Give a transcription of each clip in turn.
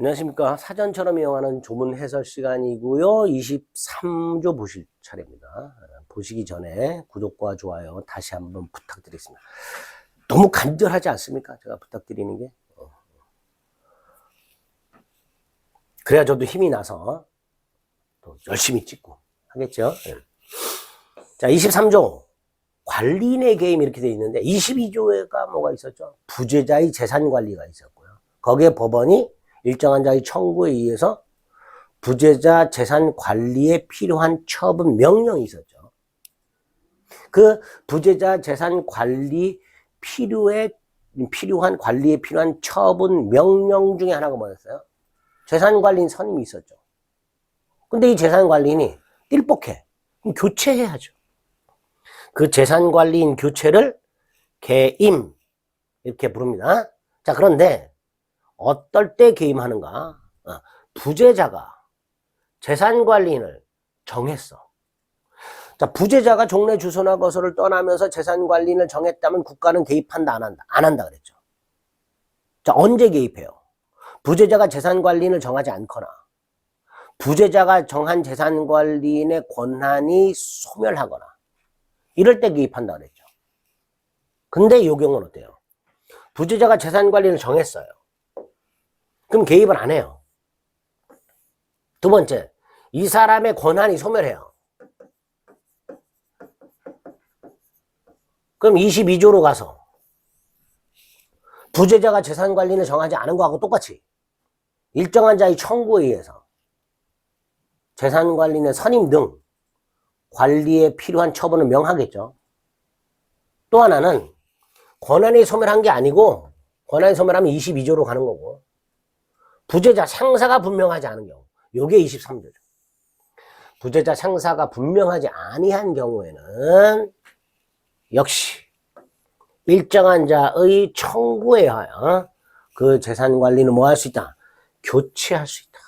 안녕하십니까. 사전처럼 이용하는 조문 해설 시간이고요. 23조 보실 차례입니다. 보시기 전에 구독과 좋아요 다시 한번 부탁드리겠습니다. 너무 간절하지 않습니까? 제가 부탁드리는 게. 어. 그래야 저도 힘이 나서 또 열심히 찍고 하겠죠. 예. 자, 23조. 관리인의 게임 이렇게 돼 있는데 22조가 뭐가 있었죠? 부재자의 재산 관리가 있었고요. 거기에 법원이 일정한 자의 청구에 의해서 부재자 재산 관리에 필요한 처분 명령이 있었죠. 그 부재자 재산 관리 필요에 필요한 관리에 필요한 처분 명령 중에 하나가 뭐였어요? 재산 관리인 선임이 있었죠. 근데 이 재산 관리인이 띨뻑해. 그럼 교체해야죠. 그 재산 관리인 교체를 개임 이렇게 부릅니다. 자, 그런데 어떨 때 개임하는가? 어, 부재자가 재산 관리인을 정했어. 자, 부재자가 종래 주소나 거소를 떠나면서 재산 관리인을 정했다면 국가는 개입한다, 안 한다? 안 한다 그랬죠. 자, 언제 개입해요? 부재자가 재산 관리인을 정하지 않거나, 부재자가 정한 재산 관리인의 권한이 소멸하거나, 이럴 때 개입한다 그랬죠. 근데 이 경우는 어때요? 부재자가 재산 관리를 정했어요. 그럼 개입을 안 해요. 두 번째, 이 사람의 권한이 소멸해요. 그럼 22조로 가서 부재자가 재산 관리를 정하지 않은 거하고 똑같이 일정한 자의 청구에 의해서 재산 관리인의 선임 등 관리에 필요한 처분을 명하겠죠. 또 하나는 권한이 소멸한 게 아니고 권한이 소멸하면 22조로 가는 거고 부재자 상사가 분명하지 않은 경우 요게 23조죠. 부재자 상사가 분명하지 아니한 경우에는 역시 일정한 자의 청구에 하여 그 재산 관리는 뭐 할 수 있다? 교체할 수 있다.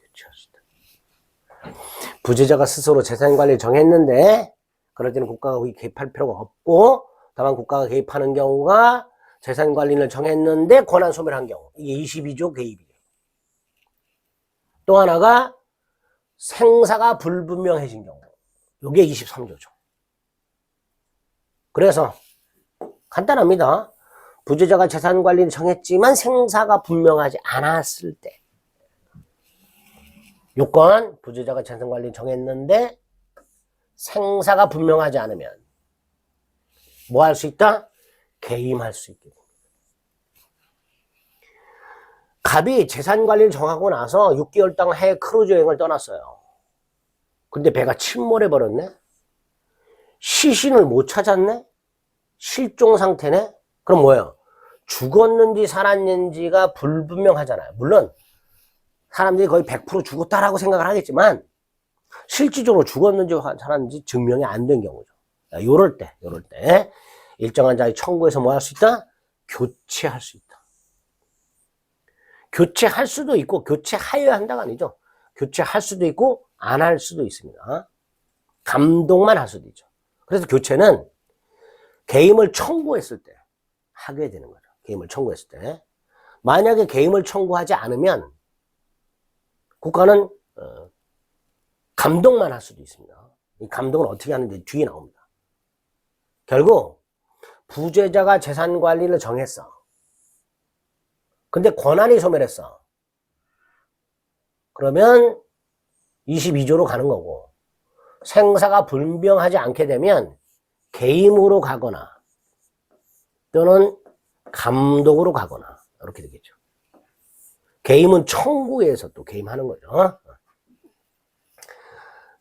교체할 수 있다. 부재자가 스스로 재산 관리를 정했는데 그럴 때는 국가가 개입할 필요가 없고 다만 국가가 개입하는 경우가 재산 관리를 정했는데 권한 소멸한 경우 이게 22조 개입이에요. 또 하나가 생사가 불분명해진 경우 이게 23조죠. 그래서 간단합니다. 부재자가 재산 관리를 정했지만 생사가 분명하지 않았을 때 요건 부재자가 재산 관리를 정했는데 생사가 분명하지 않으면 뭐 할 수 있다? 개임할 수 있게 됩니다. 갑이 재산 관리를 정하고 나서 6개월 동안 해외 크루즈 여행을 떠났어요. 근데 배가 침몰해 버렸네? 시신을 못 찾았네? 실종 상태네? 그럼 뭐예요? 죽었는지 살았는지가 불분명하잖아요. 물론 사람들이 거의 100% 죽었다라고 생각을 하겠지만 실질적으로 죽었는지 살았는지 증명이 안 된 경우죠. 요럴 때, 요럴 때 일정한 자의 청구에서 뭐 할 수 있다? 교체할 수 있다. 교체할 수도 있고 교체하여야 한다가 아니죠. 교체할 수도 있고 안 할 수도 있습니다. 감독만 할 수도 있죠. 그래서 교체는 개임을 청구했을 때 하게 되는 거죠. 개임을 청구했을 때. 만약에 개임을 청구하지 않으면 국가는 어, 감독만 할 수도 있습니다. 이 감독은 어떻게 하는지 뒤에 나옵니다. 결국 부재자가 재산 관리를 정했어. 근데 권한이 소멸했어. 그러면 22조로 가는 거고 생사가 분명하지 않게 되면 개임으로 가거나 또는 감독으로 가거나 이렇게 되겠죠. 개임은 청구에서 또 개임하는 거죠.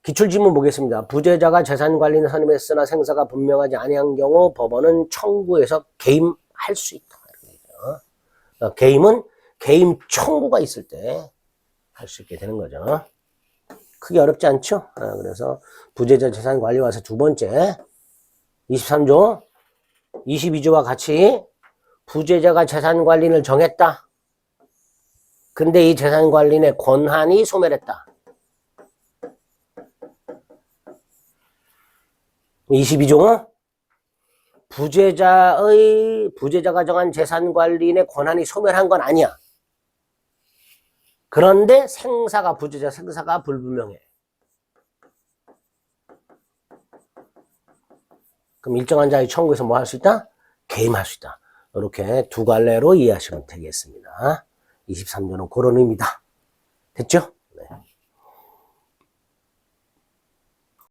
기출지문 보겠습니다. 부재자가 재산 관리는 선임했으나 생사가 분명하지 아니한 경우 법원은 청구에서 개임할 수 있다. 그러니까 개임은 개임 청구가 있을 때 할 수 있게 되는 거죠. 크게 어렵지 않죠? 아, 그래서 부재자 재산 관리 와서 두 번째 23조 22조와 같이 부재자가 재산 관리를 정했다. 근데 이 재산 관리의 권한이 소멸했다. 22조 부재자의 부재자가 정한 재산 관리인의 권한이 소멸한 건 아니야. 그런데 생사가 부재자 생사가 불분명해. 그럼 일정한 자의 청구에서 뭐 할 수 있다? 개임할 수 있다. 이렇게 두 갈래로 이해하시면 되겠습니다. 23조는 그런 의미다. 됐죠?